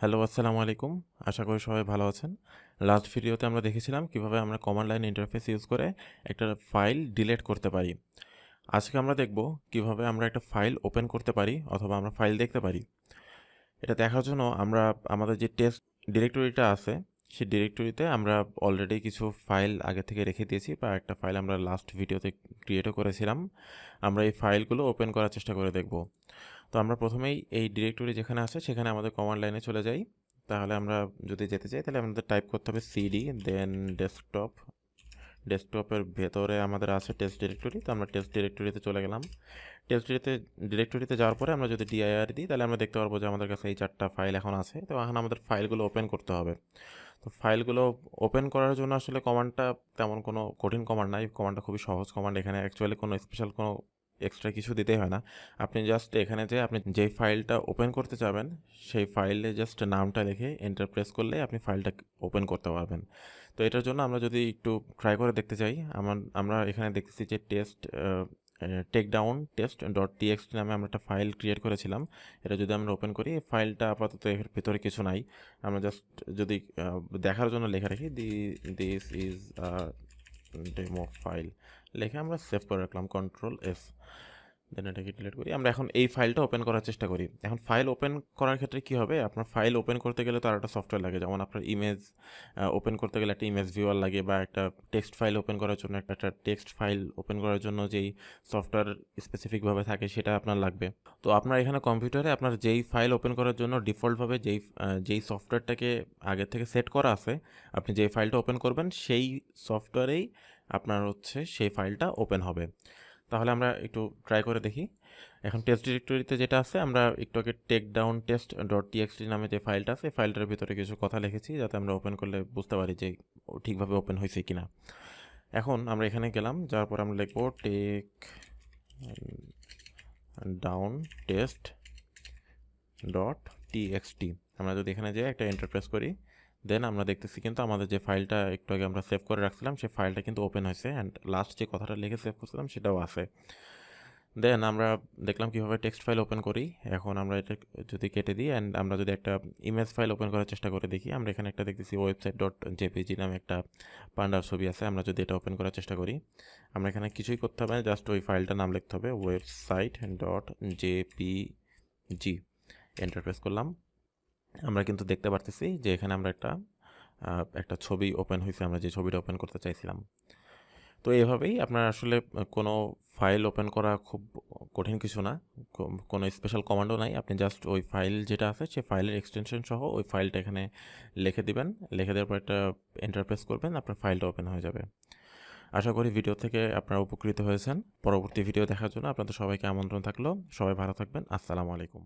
Hello, আসসালামু আলাইকুম। আশা করি সবাই ভালো আছেন। লাস্ট ভিডিওতে আমরা দেখেছিলাম কীভাবে আমরা কমান্ড লাইন ইন্টারফেস ইউজ করে একটা ফাইল ডিলিট করতে পারি। আজকে আমরা দেখব কীভাবে আমরা একটা ফাইল ওপেন করতে পারি অথবা আমরা ফাইল দেখতে পারি। এটা দেখার জন্য আমরা, আমাদের যে টেস্ট ডিরেক্টরিটা আছে, সেই ডিরেক্টরিতে আমরা অলরেডি কিছু ফাইল আগে থেকে রেখে দিয়েছি বা একটা ফাইল আমরা লাস্ট ভিডিওতে ক্রিয়েটও করেছিলাম। আমরা এই ফাইলগুলো ওপেন করার চেষ্টা করে দেখব। তো আমরা প্রথমেই এই ডিরেক্টরি যেখানে আছে, সেখানে আমাদের কমান্ড লাইনে চলে যাই। তাহলে আমরা যদি যেতে চাই, তাহলে আমাদের টাইপ করতে হবে সিডি দেন ডেস্কটপ ডেস্কটপের ভেতরে আমাদের আছে টেস্ট ডিরেক্টরি তো আমরা টেস্ট ডিরেক্টরিতে চলে গেলাম। টেস্ট ডিরেক্টরিতে ডিরেক্টরিতে যাওয়ার পরে আমরা যদি ডিআইআর দিই, তাহলে আমরা দেখতে পারব যে আমাদের কাছে এই চারটা ফাইল এখন আছে। তো এখন আমাদের ফাইলগুলো ওপেন করতে হবে। তো ফাইলগুলো ওপেন করার জন্য আসলে কমান্ডটা তেমন কোনো কঠিন কমান্ড নাই। কমান্ডটা খুবই সহজ কমান্ড এখানে অ্যাকচুয়ালি কোনো স্পেশাল কোনো এক্সট্রা কিছু দিতে হয় না। আপনি জাস্ট এখানে যে আপনি যেই ফাইলটা ওপেন করতে চাবেন সেই ফাইলে জাস্ট নামটা লিখে এন্টার প্রেস করলে আপনি ফাইলটা ওপেন করতে পারবেন। তো এটার জন্য আমরা যদি একটু ট্রাই করে দেখতে চাই, আমার, আমরা এখানে দেখতেছি যে test tech down test dot TXT নামে আমরা একটা ফাইল ক্রিয়েট করেছিলাম। এটা যদি আমরা ওপেন করি ফাইলটা আপাতত এর ভিতরে কিছু নাই। আমরা জাস্ট যদি দেখার জন্য লেখা রাখি the this is demo file লেখে আমরা সেভ করে রাখলাম কন্ট্রোল এস দেন এটাকে ডিলিট করি? আমরা এখন এই ফাইলটা ওপেন করার চেষ্টা করি। এখন ফাইল ওপেন করার ক্ষেত্রে কি হবে? আপনার ফাইল ওপেন করতে গেলে তো আর একটা সফটওয়্যার লাগে। যেমন আপনার ইমেজ ওপেন করতে গেলে একটা ইমেজ ভিউয়ার লাগে বা একটা টেক্সট ফাইল ওপেন করার জন্য একটা একটা টেক্সট ফাইল ওপেন করার জন্য যেই সফটওয়্যার স্পেসিফিকভাবে থাকে সেটা আপনার লাগবে। তো আপনার এখানে কম্পিউটারে আপনার যেই ফাইল ওপেন করার জন্য ডিফল্টভাবে যেই যেই সফটওয়্যারটাকে আগে থেকে সেট করা আছে, আপনি যেই ফাইলটা ওপেন করবেন, সেই সফটওয়্যারেই আপনার হচ্ছে সেই ফাইলটা ওপেন হবে। তাহলে আমরা একটু ট্রাই করে দেখি। এখন টেস্ট ডিরেক্টরিতে যেটা আছে, আমরা একটু আগে tech down test dot TXT নামে যে ফাইলটা আছে ফাইলটার ভিতরে কিছু কথা লিখেছি, যাতে আমরা ওপেন করলে বুঝতে পারি যে ঠিকভাবে ওপেন হয়েছে কিনা। এখন আমরা এখানে গেলাম, যাওয়ার পর আমরা লিখব tech down test dot TXT আমরা যদি এখানে যাই, একটা এন্টারপ্রেস করি। দেন আমরা দেখতেছি কিন্তু আমাদের যে ফাইলটা একটু আগে আমরা সেভ করে রাখছিলাম, সেই ফাইলটা কিন্তু ওপেন হয়েছে অ্যান্ড লাস্ট যে কথাটা লিখে সেভ করছিলাম সেটাও আছে। দেন আমরা দেখলাম কীভাবে টেক্সট ফাইল ওপেন করি। এখন আমরা এটা যদি কেটে দিই অ্যান্ড আমরা যদি একটা ইমেজ ফাইল ওপেন করার চেষ্টা করে দেখি, আমরা এখানে একটা দেখতেছি ওয়েবসাইট ডট জেপিজি নামে একটা পান্ডার ছবি আছে, আমরা যদি এটা ওপেন করার চেষ্টা করি, আমরা এখানে কিছুই করতে হবে না জাস্ট ওই ফাইলটার নাম লিখতে হবে ওয়েবসাইট ডট জেপিজি এন্টারপ্রেস করলাম। আমরা কিন্তু দেখতে পারতেছি যে এখানে আমরা একটা একটা ছবি ওপেন হয়েছে আমরা যে ছবিটা ওপেন করতে চাইছিলাম। তো এভাবেই আপনার আসলে কোনো ফাইল ওপেন করা খুব কঠিন কিছু না। কোনো স্পেশাল কমান্ডও নাই। আপনি জাস্ট ওই ফাইল যেটা আছে সেই ফাইলের এক্সটেনশন সহ ওই ফাইলটা এখানে লিখে দিবেন। লিখে দেওয়ার পর একটা এন্টারপ্রেস করবেন, আপনার ফাইলটা ওপেন হয়ে যাবে। আশা করি ভিডিও থেকে আপনারা উপকৃত হয়েছেন। পরবর্তী ভিডিও দেখার জন্য আপনাদের সবাইকে আমন্ত্রণ থাকল। সবাই ভালো থাকবেন। আসসালামু আলাইকুম।